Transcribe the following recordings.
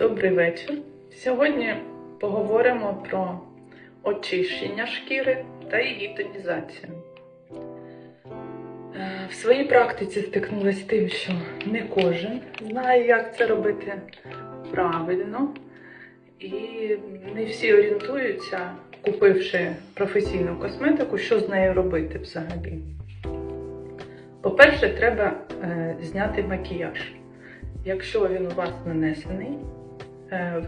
Добрий вечір. Сьогодні поговоримо про очищення шкіри та її тонізацію. Е, В своїй практиці стикнулася з тим, що не кожен знає, як це робити правильно, і не всі орієнтуються, купивши професійну косметику, що з нею робити взагалі. По-перше, треба е, зняти макіяж. Якщо він у вас нанесений,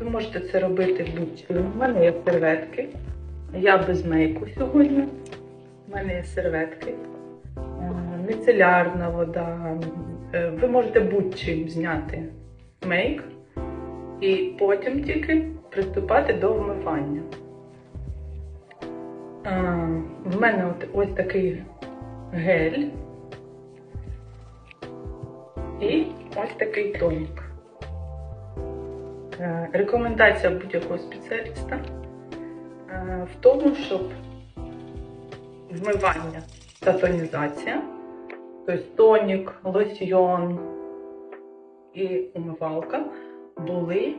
ви можете це робити будь-чим. У мене є серветки. Я без мейку сьогодні. У мене є серветки, е, міцелярна вода. Е, Ви можете будь-чим зняти мейк і потім тільки приступати до вмивання. Е, В мене от ось такий гель. І ось такий тонік. Е, Рекомендація будь-якого спеціаліста е, в тому, щоб вмивання та тонізація, тобто тонік, лосьйон і умивалка були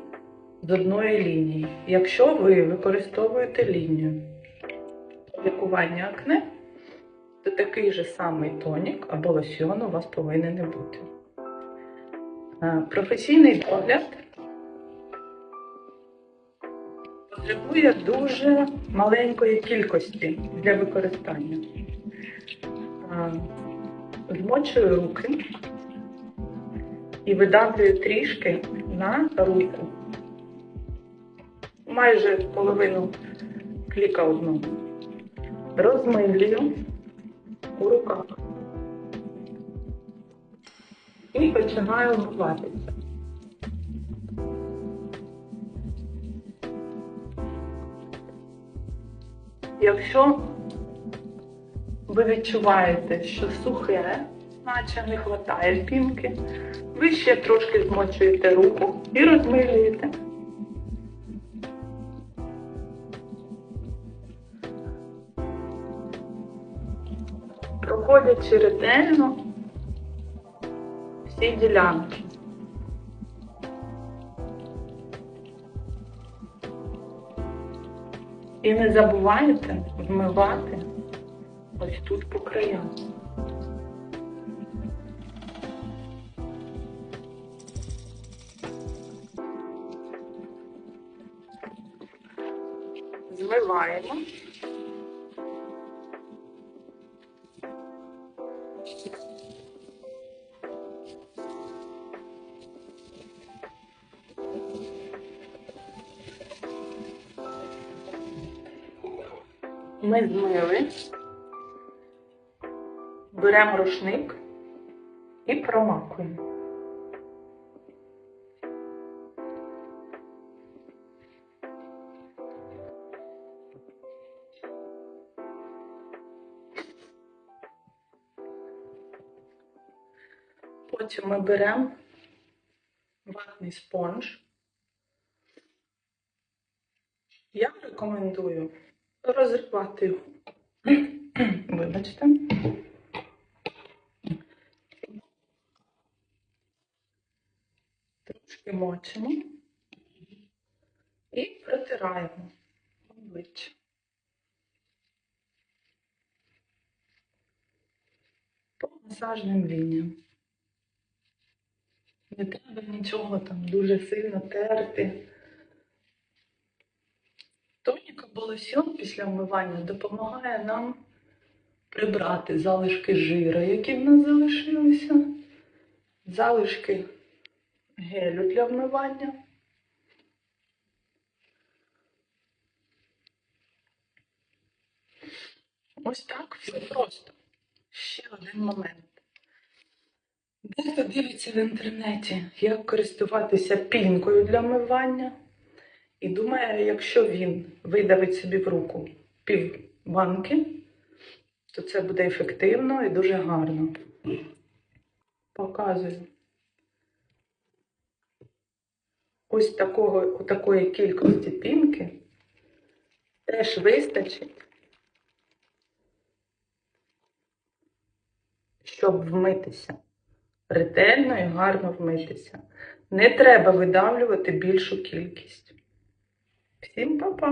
з одної лінії. Якщо ви використовуєте лінію лікування акне, то такий же самий тонік або лосьйон у вас повинен не бути. Е, Професійний догляд потребує дуже маленької кількості для використання. Змочую руки і видавлюю трішки на руку. Майже половину кліка одного. Розмилюю у руках. І починаю вмиватися. Якщо ви відчуваєте, що сухе, наче не вистачає пінки, ви ще трошки змочуєте руку і розмилюєте. Проходячи ретельно всі ділянки. І не забувайте вмивати ось тут по краям. Змиваємо. Ми змили, беремо рушник і промакуємо. Потім ми беремо ватний спонж. Я рекомендую розривати його. Вибачте. Трошки мочимо і протираємо обличчя. По масажним лініям. Не треба нічого там дуже сильно терти. Тонік або лосьон після вмивання допомагає нам прибрати залишки жира, які в нас залишилися, залишки гелю для вмивання. Ось так все просто. Ще один момент. Дехто дивиться в інтернеті, як користуватися пінкою для вмивання. І думає, якщо він видавить собі в руку пів банки, то це буде ефективно і дуже гарно. Показую. Ось такого, такої кількості пінки теж вистачить, щоб вмитися ретельно і гарно вмитися. Не треба видавлювати більшу кількість. Всім па-па!